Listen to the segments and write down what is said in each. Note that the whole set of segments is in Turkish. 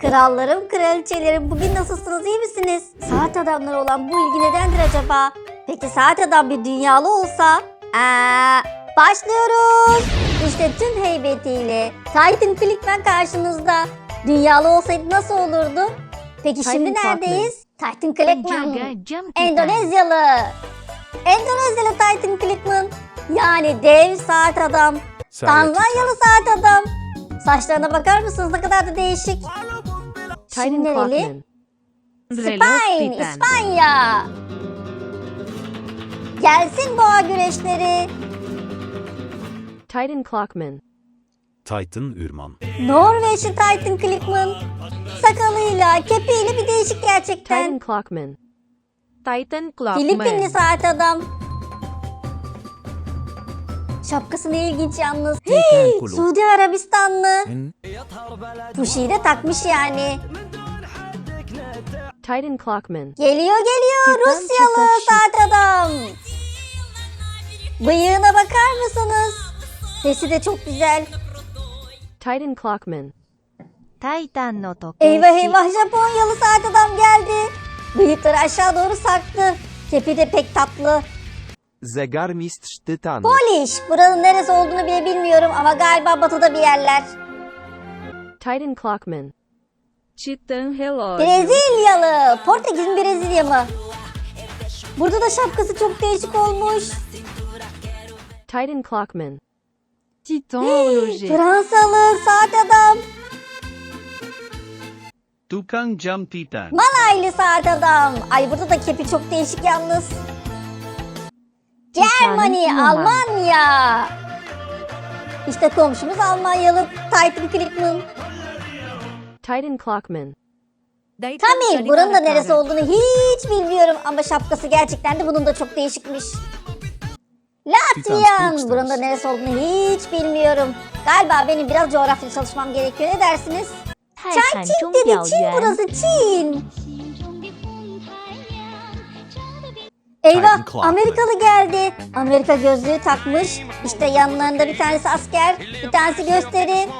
Krallarım, kraliçelerim bugün nasılsınız iyi misiniz? Saat adamları olan bu ilgi nedendir acaba? Peki saat adam bir dünyalı olsa? Aa, başlıyoruz. İşte tüm heybetiyle Titan Clickman karşınızda. Dünyalı olsaydı nasıl olurdu? Peki şimdi Titan neredeyiz? Titan Clickman. Penjaga jam kita. Endonezyalı. Endonezyalı Titan Clickman. Yani dev saat adam. Tanzanyalı saat adam. Saçlarına bakar mısınız ne kadar da değişik. Titan Şimdi nereli? Clockman. Spain, İspanya. Gelsin boğa güreşleri. Titan Clockman. Titan Ürman. Norveçli Titan Clickman. Sakalıyla, kepiyle bir değişik gerçekten. Titan Clockman. Titan Clockman. Filipinli saat adam. Şapkası ne ilginç yalnız. Hii, Suudi Arabistanlı. Bu şeyi de takmış yani. Titan Clockman. Geliyor geliyor Rusyalı saat adam. Bıyığına bakar mısınız? Sesi de çok güzel. Titan Clockman. Titan no tokeshi. Eyvah eyvah Japonyalı saat adam geldi. Bıyıkları aşağı doğru sarktı. Kepi de pek tatlı. Zegarmistrz Tytanów. Polish. Buranın neresi olduğunu bile bilmiyorum ama galiba batıda bir yerler. Titan Clockman. Titan Hello. Brezilyalı. Portekiz mi Brezilya mı? Burada da şapkası çok değişik olmuş. Titan Clockman. Titan Fransalı saat adam. Tukang Jam Titan. Malaylı saat adam. Ay burada da kepi çok değişik yalnız. Germany, Almanya. İşte komşumuz Almanyalı Titan Clickman. Titan Clockman. Tamam, buranın da neresi olduğunu hiç bilmiyorum ama şapkası gerçekten de bunun da çok değişikmiş. Latvian, buranın da neresi olduğunu hiç bilmiyorum. Galiba benim biraz coğrafya çalışmam gerekiyor. Ne dersiniz? Çay Çin dedi, Çin burası Çin. Eyvah. Amerikalı geldi. Amerika gözlüğü takmış. İşte yanlarında bir tanesi asker, bir tanesi gösterin.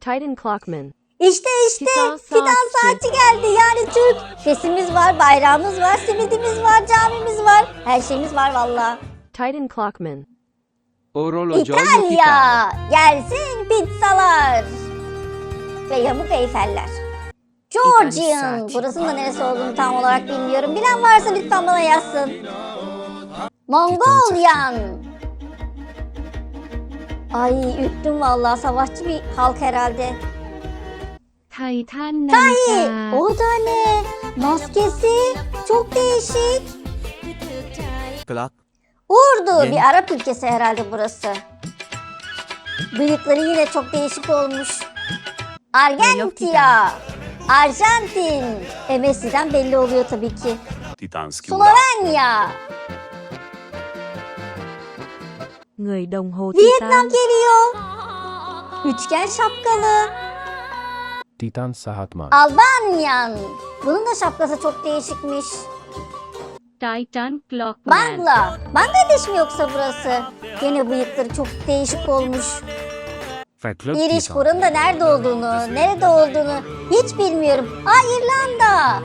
Titan Clockman. İşte işte Titan Titan saatçi. geldi yani Türk. Fesimiz var, bayrağımız var, simidimiz var, camimiz var. Her şeyimiz var valla. Titan Clockman. İtalya gelsin pizzalar. Ve yamuk eyfeller. Georgian. Burasının da neresi olduğunu tam olarak bilmiyorum. Bilen varsa lütfen bana yazsın. Mongolian. Ay ürktüm valla savaşçı bir halk herhalde. Titan Ay, o da ne? Maskesi çok değişik. Clock. Urdu Yeni- bir Arap ülkesi herhalde burası. Bıyıkları yine çok değişik olmuş. Argentina. Arjantin. E Messi'den belli oluyor tabii ki. Titanski. Slovenya. Người đồng hồ Vietnam geliyor. Üçgen şapkalı. Titan Sahatman. Albanyan. Bunun da şapkası çok değişikmiş. Titan Clockman. Bangla. Bangladeş mi yoksa burası? Gene bıyıkları çok değişik olmuş. İriş burun da nerede olduğunu, nerede olduğunu hiç bilmiyorum. Aa İrlanda.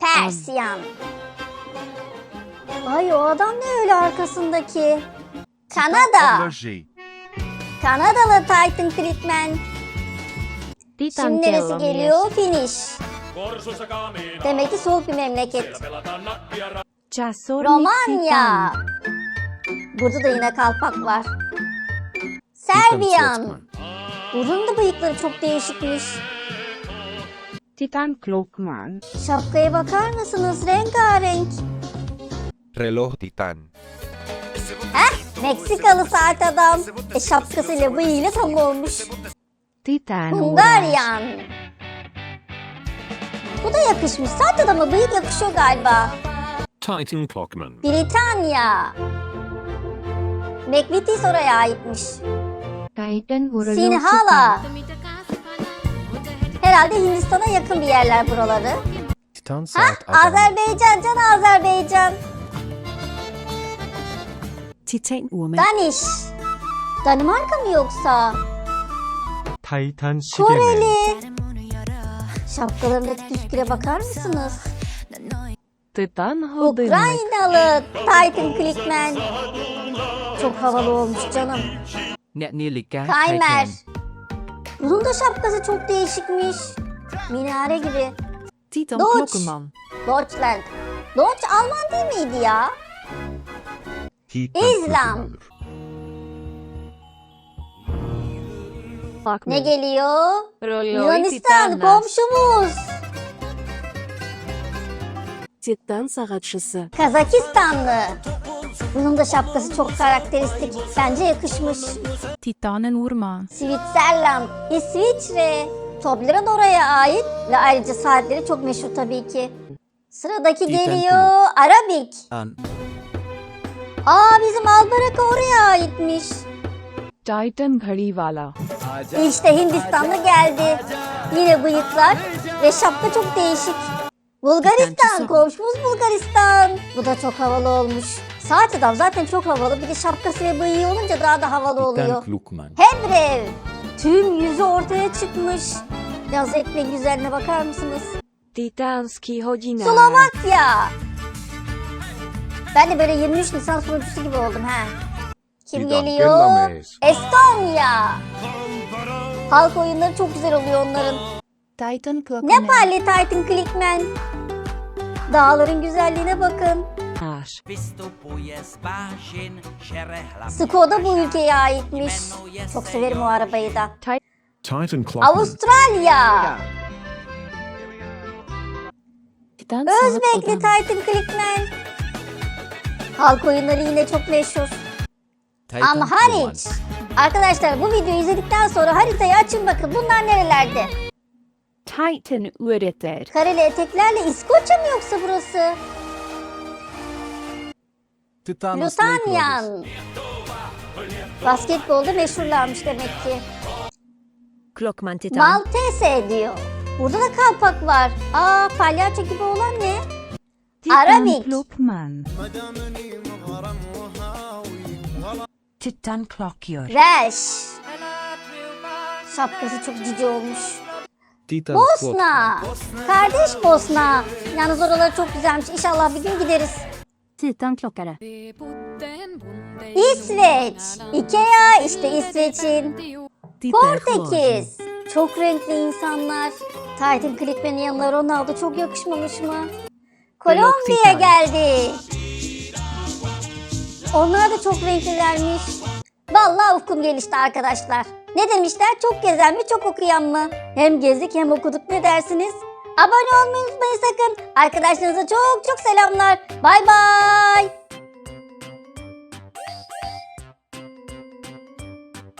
Persiyan. Ay o adam ne öyle arkasındaki? Kanada. Kanadalı Titan. Titan Şimdi neresi geliyor? Finish. Demek ki soğuk bir memleket. Romanya. Burada da yine kalpak var. Serbiyan. Bunun da bıyıkları çok değişikmiş. Titan Clockman. Şapkaya bakar mısınız? Rengarenk. Reloj Titan. Heh, Meksikalı saat adam. E şapkasıyla bıyığıyla tam olmuş. Titan Hungaryan. Bu da yakışmış. Saat adama bıyık yakışıyor galiba. Titan Clockman. Britanya. McVitie oraya aitmiş. Titan Sinhala. Herhalde Hindistan'a yakın bir yerler buraları. Titan Ha? Saat Adam. Azerbaycan, can Azerbaycan. Titan Urman. Danish. Danimarka mı yoksa? Titan Koreli. Şapkalarındaki püsküle bakar mısınız? Titan hodinnik. Ukraynalı Titan Clickman. Çok havalı olmuş canım. Kaymer. Bunun da şapkası çok değişikmiş. Minare gibi. Titan Doge. Klokkenman. Deutschland. Deutsch Alman değil miydi ya? İzlam. Ne geliyor? Yunanistan komşumuz. Titan sanatçısı. Kazakistanlı. Bunun da şapkası çok karakteristik. Bence yakışmış. Titanen Urman. Switzerland, İsviçre. Toblerone oraya ait ve ayrıca saatleri çok meşhur tabii ki. Sıradaki geliyor Arabik. Aa bizim Albaraka oraya aitmiş. Titan Ghariwala. İşte Hindistanlı geldi. Yine bıyıklar ve şapka çok değişik. Bulgaristan, komşumuz Bulgaristan. Bu da çok havalı olmuş. Saat adam zaten çok havalı. Bir de şapkası ve bıyığı olunca daha da havalı oluyor. Klukman. Hebrev. Tüm yüzü ortaya çıkmış. Yaz ekmeğin güzelliğine bakar mısınız? Titanski hodina. Slovakya. Ben de böyle 23 Nisan sunucusu gibi oldum ha. Kim geliyor? Estonya. Halk oyunları çok güzel oluyor onların. Titan Klokkener. Nepalli Titan Clickman. Dağların güzelliğine bakın. Ash. Skoda bu ülkeye aitmiş. Çok severim o arabayı da. Titan Clockman. Avustralya. Özbekli Titan Clickman. Halk oyunları yine çok meşhur. Ama hariç. Arkadaşlar bu videoyu izledikten sonra haritayı açın bakın bunlar nerelerde? Titan üretir. Kareli eteklerle İskoçya mı yoksa burası? Lutanyan. Basketbolda meşhurlarmış demek ki. Klokman Titan. Maltese diyor. Burada da kalpak var. Aa palyaço gibi olan ne? Titan Arabik. Klokman. Titan Klokyör. Welsh. Şapkası çok cici olmuş. Titan Bosna. Kardeş Bosna. Yalnız oraları çok güzelmiş. İnşallah bir gün gideriz. Titan Klockare. İsveç. Ikea işte İsveç'in. Portekiz. Çok renkli insanlar. Titan Clickman'in yanına Ronaldo çok yakışmamış mı? Kolombiya geldi. Onlar da çok renklilermiş. Vallahi ufkum gelişti arkadaşlar. Ne demişler? Çok gezen mi çok okuyan mı? Hem gezdik hem okuduk ne dersiniz? Abone olmayı unutmayın sakın. Arkadaşlarınıza çok çok selamlar. Bay bay.